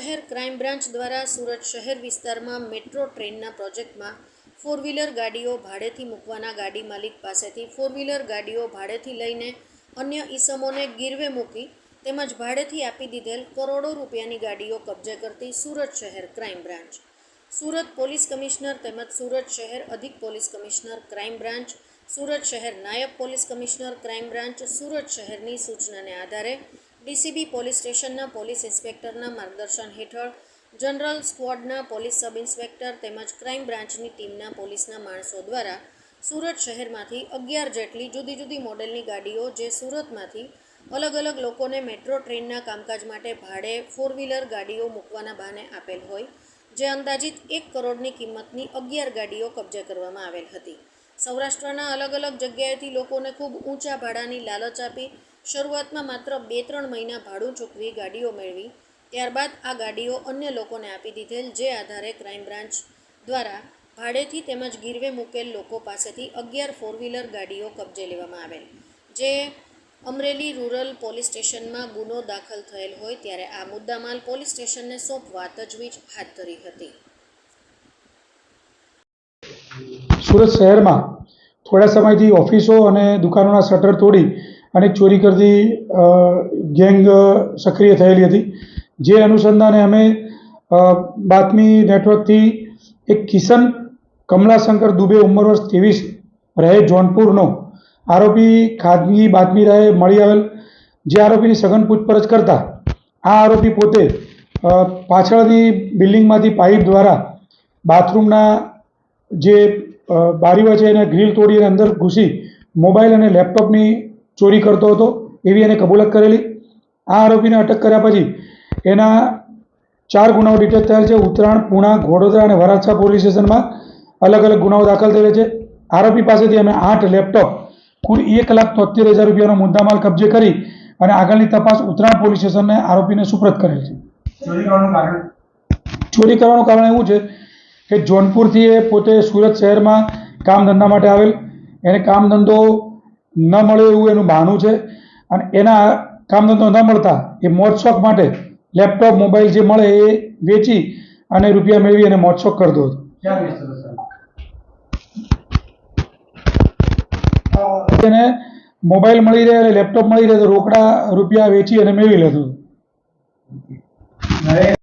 શહેર crime branch દ્વારા સુરત શહેર વિસ્તારમાં મેટ્રો ટ્રેનના પ્રોજેક્ટમાં ફોર વ્હીલર ગાડીઓ ભાડેથી મૂકવાના ગાડી માલિક પાસેથી ફોર વ્હીલર ગાડીઓ ભાડેથી લઈને અન્ય ઈસમોને ગીરવે મૂકી તેમજ ભાડેથી આપી દીધેલ કરોડો રૂપિયાની ગાડીઓ કબજે કરતી સુરત શહેર crime branch. Surat police commissioner તેમજ સુરત શહેર અધિક police commissioner crime branch, Surat શહેર નાયબ police commissioner crime branch, Surat શહેરની સૂચનાને આધારે ડીસીબી પોલીસ સ્ટેશનના પોલીસ ઇન્સ્પેક્ટરના માર્ગદર્શન હેઠળ જનરલ સ્ક્વોડના પોલીસ સબ ઇન્સ્પેક્ટર તેમજ ક્રાઇમ બ્રાન્ચની ટીમના પોલીસના માણસો દ્વારા સુરત શહેરમાંથી અગિયાર જેટલી જુદી જુદી મોડેલની ગાડીઓ જે સુરતમાંથી અલગ અલગ લોકોને મેટ્રો ટ્રેનના કામકાજ માટે ભાડે ફોર વ્હીલર ગાડીઓ મૂકવાના બહાને આપેલ હોય, જે અંદાજિત એક કરોડની કિંમતની અગિયાર ગાડીઓ કબજે કરવામાં આવેલ હતી. સૌરાષ્ટ્રના અલગ અલગ જગ્યાએથી લોકોને ખૂબ ઊંચા ભાડાની લાલચ આપી શરૂઆતમાં માત્ર બે ત્રણ મહિના ભાડું ચૂકવી ગાડીઓ મેળવી. ત્યારબાદ આ ગાડીઓ અન્ય લોકોને આપી દીધેલ, જે આધારે ક્રાઇમ બ્રાન્ચ દ્વારા ભાડેથી તેમજ ગીરવે મૂકેલ લોકો પાસેથી અગિયાર ફોર વ્હીલર ગાડીઓ કબજે લેવામાં આવેલ. જે અમરેલી રૂરલ પોલીસ સ્ટેશનમાં ગુનો દાખલ થયેલ હોય ત્યારે આ મુદ્દામાલ પોલીસ સ્ટેશનને સોંપવા તજવીજ હાથ ધરી હતી. સુરત શહેરમાં થોડા સમયથી ઓફિસો અને દુકાનોના શટર તોડી અને ચોરી કરતી ગેંગ સક્રિય થયેલી હતી. જે અનુસંધાને અમે બાતમી નેટવર્કથી એક કિશન કમલાશંકર દુબે ઉંમર વર્ષ ત્રેવીસ રહે જોનપુરનો આરોપી ખાનગી બાતમી રહે મળી આવેલ. જે આરોપીની સઘન પૂછપરછ કરતા આ આરોપી પોતે પાછળની બિલ્ડિંગમાંથી પાઇપ દ્વારા બાથરૂમના જે બારીઓ છે એને ગ્રીલ તોડી અને અંદર ઘૂસી મોબાઈલ અને લેપટોપની ચોરી કરતો હતો એવી એને કબૂલત કરેલી. આ આરોપીને અટક કર્યા પછી એના ચાર ગુનાઓ ડિટેક્ટ થયેલ છે. ઉત્તરાયણ પુણા ઘોડોદરા અને વરાછા પોલીસ સ્ટેશનમાં અલગ અલગ ગુનાઓ દાખલ થયેલા છે. આરોપી પાસેથી અમે આઠ લેપટોપ કુલ એક લાખ તોતેર હજાર રૂપિયાનો મુદ્દામાલ કબજે કરી અને આગળની તપાસ ઉત્તરાયણ પોલીસ સ્ટેશનને આરોપીને સુપ્રત કરેલ છે. ચોરી કરવાનું કારણ? ચોરી કરવાનું કારણ એવું છે કે જોનપુરથી એ પોતે સુરત શહેરમાં કામ ધંધા માટે આવેલ. એને કામ ધંધો ન મળે એવું એનું બહાનું છે. અને એના કામ ધંધો ન મળતા એ મોજશોખ માટે લેપટોપ મોબાઈલ જે મળે એ વેચી અને રૂપિયા મેળવી અને મોજશોખ કરતો હતો. એને મોબાઈલ મળી રહે અને લેપટોપ મળી રહે તો રોકડા રૂપિયા વેચી અને મેળવી લેતો